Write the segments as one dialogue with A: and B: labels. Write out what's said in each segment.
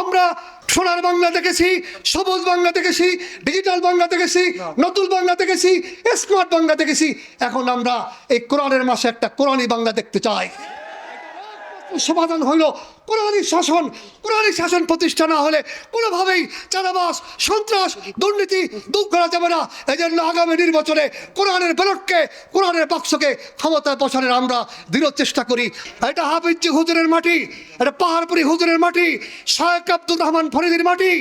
A: আমরা সোনার বাংলা দেখেছি, সবুজ বাংলা দেখেছি ডিজিটাল বাংলা দেখেছি, নতুন বাংলা দেখেছি স্মার্ট বাংলা দেখেছি। এখন আমরা এই কোরআনের মাসে একটা কোরআনী বাংলা দেখতে চাই। সমাধান হইল। কোরআনী শাসন কোরআনী শাসন প্রতিষ্ঠা না হলে কোনোভাবেই চাঁদাবাস সন্ত্রাস, দুর্নীতি দূর করা যাবে না। এই জন্য আগামী নির্বাচনে কোরআনের ব্যালটকে কোরআনের বাক্সকে ক্ষমতায় বসানোর আমরা দৃঢ় চেষ্টা করি। এটা হাফিজি হুজুরের মাটি, এটা পাহাড়পুরি হুজুরের মাটি, শায়েক আব্দুল রহমান ফরিদির মাটি।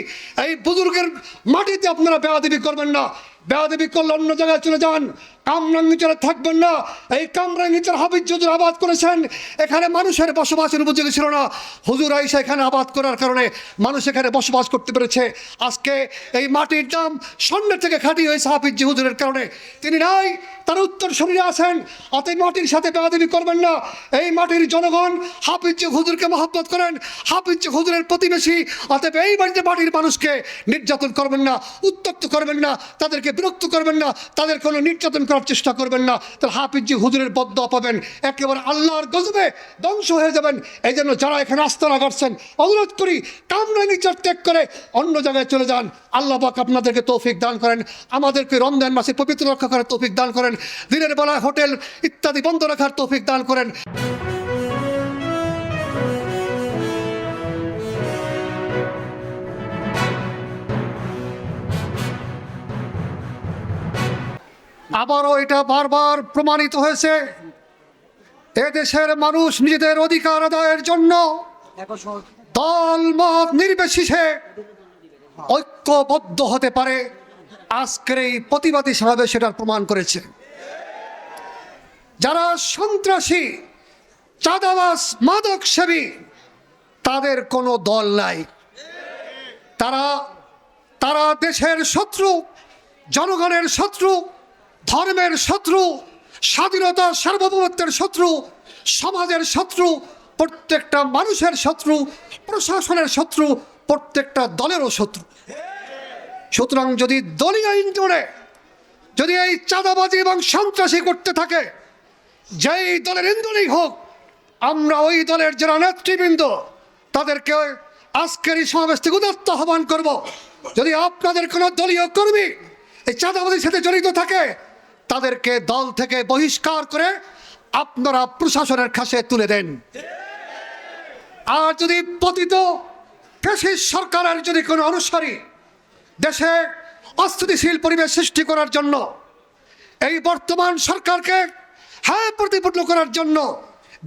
A: এই বুজুর্গের মাটিতে আপনারা বেয়াদেবি করবেন না। বেয়াদেবি করলে অন্য জায়গায় চলে যান। কামরাঙ্গিচরে থাকবেন না। এই কামরাঙ্গিচর হাবিজ হুজুর আবাদ করেছেন। এখানে মানুষের বসবাসের উপযোগী ছিল না। হুজুর আইসা এখানে আবাদ করার কারণে মানুষ এখানে বসবাস করতে পেরেছে। আজকে এই মাটির দাম স্বর্ণের থেকে খাঁটি হয়েছে হাফিজ হুজুরের কারণে। তিনি নাই, তার উত্তর শরীরে আছেন। অতএব মাটির সাথে বেয়াদেবি করবেন না। এই মাটির জনগণ হাফিজ হুজুরকে মহব্বত করেন। হাফিজ হুজুরের প্রতিবেশী। অতএব এই বাড়িতে মাটির মানুষকে নির্যাতন করবেন না উত্তক্ত করবেন না, তাদেরকে বিরক্ত করবেন না, তাদের কোনো নির্যাতন করার চেষ্টা করবেন না। তাহলে হাফিজি হুজুরের বদ্ধ পাবেন। একেবারে আল্লাহর গজবে ধ্বংস হয়ে যাবেন। এই জন্য যারা এখানে আস্তানা করছেন, অনুরোধ করি কামরা চর ত্যাগ করে অন্য জায়গায় চলে যান। আল্লাহ পাক আপনাদেরকে তৌফিক দান করেন। আমাদেরকে রমজান মাসে পবিত্র রক্ষা করার তৌফিক দান করেন। দিনের বেলায় হোটেল ইত্যাদি বন্ধ রাখার তৌফিক দান করেন। আবারও এটা বারবার প্রমাণিত হয়েছে। এদেশের মানুষ নিজেদের অধিকার আদায়ের জন্য দল মত নির্বিশেষে ঐক্যবদ্ধ হতে পারে। আজকের এই প্রতিবাদী সমাবেশ সেটার প্রমাণ করেছে। যারা সন্ত্রাসী চাঁদাবাস মাদক সেবী তাদের কোনো দল নাই। তারা তারা দেশের শত্রু, জনগণের শত্রু ধর্মের শত্রু স্বাধীনতা সার্বভৌমত্বের শত্রু, সমাজের শত্রু, প্রত্যেকটা মানুষের শত্রু, প্রশাসনের শত্রু, প্রত্যেকটা দলেরও শত্রু। সুতরাং যদি দলীয় ইন্ধনে যদি এই চাঁদাবাজি এবং সন্ত্রাসী করতে থাকে, যেই দলের ইন্ধনই হোক, আমরা ওই দলের যারা নেতৃবৃন্দ, তাদেরকে আজকের এই সমাবেশ থেকে উদাত্ত আহ্বান করব। যদি আপনাদের কোনো দলীয় কর্মী এই চাঁদাবাজির সাথে জড়িত থাকে তাদেরকে দল থেকে বহিষ্কার করে আপনারা প্রশাসনের খাসে তুলে দেন। আর যদি পতিত সরকারের যদি কোনো অনুসারী দেশে অস্থিতিশীল পরিবেশ সৃষ্টি করার জন্য, এই বর্তমান সরকারকে হ্যাঁ প্রতিপূর্ণ করার জন্য,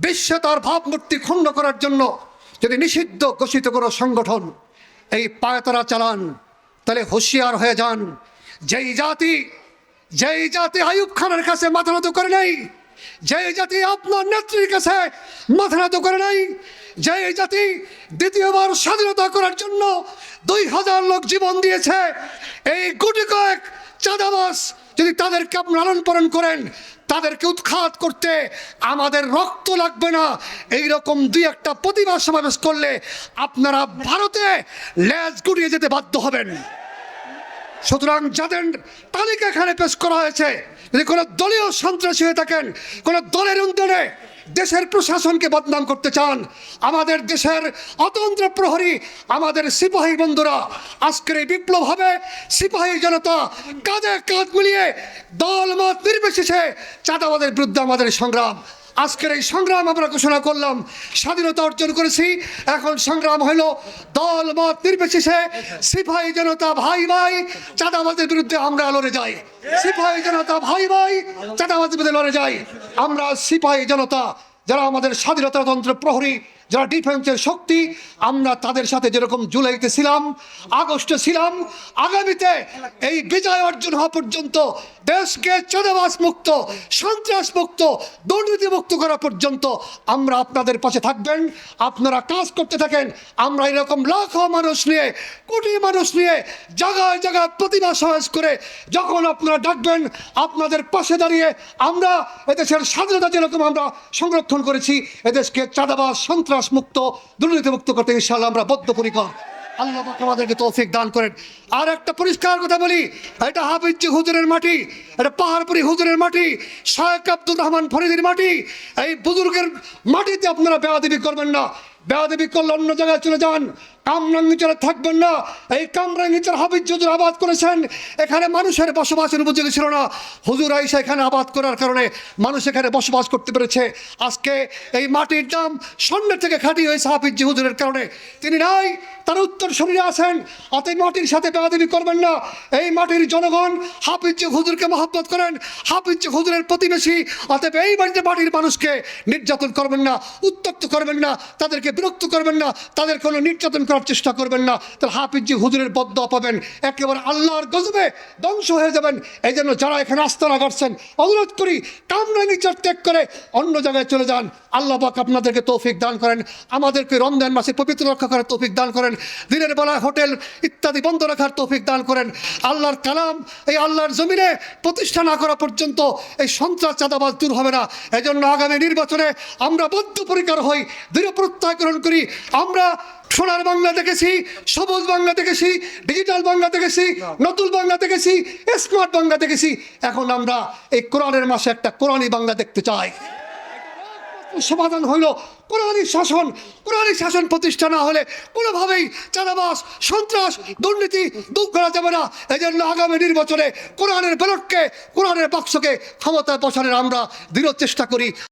A: বিশ্বে তার ভাবমূর্তি ক্ষুণ্ণ করার জন্য যদি নিষিদ্ধ ঘোষিত কোনো সংগঠন এই পায়তারা চালান, তাহলে হুঁশিয়ার হয়ে যান, যেই জাতি যেই জাতি আয়ুব খানের কাছে মাথা নত করে নাই যেই জাতি আপনার নেত্রীর কাছে মাথা নত করে নাই যেই জাতি দ্বিতীয়বার স্বাধীনতা করার জন্য দুই হাজার লোক জীবন দিয়েছে এই গুটি কয়েক চাঁদাবাস যদি তাদেরকে আপনি লালন পালন করেন তাদেরকে উৎখাত করতে আমাদের রক্ত লাগবে না এই রকম দুই একটা প্রতিবাদ সমাবেশ করলে আপনারা ভারতে লেজ গুড়িয়ে যেতে বাধ্য হবেন। সুতরাং যাদের তালিকা এখানে পেশ করা হয়েছে, যদি কোনো দলীয় সন্ত্রাসী হয়ে থাকেন, কোনো দলের উন্নয়নে দেশের প্রশাসনকে বদনাম করতে চান, আমাদের দেশের অতন্ত্র প্রহরী, আমাদের সিপাহী বন্ধুরা, আজকের এই বিপ্লব হবে সিপাহী জনতা কাঁধে কাঁধ মিলিয়ে দল মত নির্বিশেষে চাঁদাবাদের বিরুদ্ধে আমাদের সংগ্রাম। আজকের এই সংগ্রাম আমরা ঘোষণা করলাম। স্বাধীনতা অর্জন করেছি। এখন সংগ্রাম হইল দল মত নির্বিশেষে। সিপাহী জনতা ভাই ভাই চাঁদাবাদের বিরুদ্ধে আমরা লড়ে যাই। সিপাহী জনতা ভাই ভাই চাঁদাবাদের বিরুদ্ধে লড়ে যাই। আমরা সিপাহী জনতা, যারা আমাদের স্বাধীনতাতন্ত্র প্রহরী যারা ডিফেন্সের শক্তি, আমরা তাদের সাথে যেরকম জুলাইতে ছিলাম, আগস্টে ছিলাম, আগামীতে এই বিজয় অর্জন হওয়া পর্যন্ত দেশকে চাঁদাবাস মুক্ত, সন্ত্রাস মুক্ত, দুর্নীতি মুক্ত করা পর্যন্ত আমরা আপনাদের পাশে থাকবেন। আপনারা কাজ করতে থাকেন, আমরা এরকম লাখো মানুষ নিয়ে, কোটি মানুষ নিয়ে জায়গায় জায়গায় প্রতিমা সমাবেশ করে যখন আপনারা ডাকবেন, আপনাদের পাশে দাঁড়িয়ে আমরা এদেশের স্বাধীনতা যেরকম আমরা সংরক্ষণ করেছি, এদেশকে চাঁদাবাস সন্ত্রাস মুক্ত দুর্নীতি মুক্ত করতে ইনশাল আমরা বদ্ধপরিকর। আল্লাহ আমাদেরকে তৌফিক দান করেন। আর একটা পরিষ্কার কথা বলি, এটা হাফিজি হুজুরের মাটি, এটা পাহাড়পুরি হুজুরের মাটি শায়েক আব্দুর রহমান ফরিদের মাটি, এই বুজুর্গের মাটিতে আপনারা বেয়াদেবী করবেন না। বেয়াদেবী করলে অন্য জায়গায় চলে যান কামরাঙ্গিচরে থাকবেন না। এই কামরাঙ্গিচর হাবিজ হুজুর আবাদ করেছেন। এখানে মানুষের বসবাসের উপযোগী ছিল না। হুজুর আইসা এখানে আবাদ করার কারণে মানুষ এখানে বসবাস করতে পেরেছে। আজকে এই মাটির দাম স্বর্ণের থেকে খাঁটি হয়েছে হাফিজ হুজুরের কারণে। তিনি নাই, তার উত্তর শরীরে আছেন। অতএব মাটির সাথে বেয়াদবি করবেন না। এই মাটির জনগণ হাফিজ হুজুরকে মহব্বত করেন। হাফিজ হুজুরের প্রতিবেশী। অতএব এই বাড়িতে মাটির মানুষকে নির্যাতন করবেন না, উত্তপ্ত করবেন না, তাদেরকে বিরক্ত করবেন না, তাদের কোনো নির্যাতন করার চেষ্টা করবেন না। তাহলে হাফিজ হুজুরের বদ্ধ পাবেন। একেবারে আল্লাহর গজবে ধ্বংস হয়ে যাবেন। এই জন্য যারা এখানে আস্তানা করছেন, অনুরোধ করি কামরাঙ্গি চর ত্যাগ করে অন্য জায়গায় চলে যান। আল্লাহ পাক আপনাদেরকে তৌফিক দান করেন। আমাদেরকে রমজান মাসে পবিত্র রক্ষা করার তৌফিক দান করেন। দিনের বেলায় হোটেল ইত্যাদি বন্ধ রাখার তৌফিক দান করেন। আল্লাহর কালাম এই আল্লাহর জমিনে প্রতিষ্ঠা না করা পর্যন্ত এই সন্ত্রাস চাঁদাবাজ দূর হবে না। এজন্য আগামী নির্বাচনে আমরা বদ্ধপরিকার হই দৃঢ় প্রত্যয় গ্রহণ করি। আমরা সোনার বাংলা দেখেছি, সবুজ বাংলা দেখেছি ডিজিটাল বাংলা দেখেছি, নতুন বাংলা দেখেছি স্মার্ট বাংলা দেখেছি। এখন আমরা এই কোরআনের মাসে একটা কোরআনী বাংলা দেখতে চাই। সমাধান হইল কোরআনী শাসন। কোরআনী শাসন প্রতিষ্ঠা না হলে কোনোভাবেই চাঁদাবাস সন্ত্রাস, দুর্নীতি দূর করা যাবে না। এই জন্য আগামী নির্বাচনে কোরআনের ব্যালটকে কোরআনের বাক্সকে ক্ষমতায় বসানোর আমরা দৃঢ় চেষ্টা করি।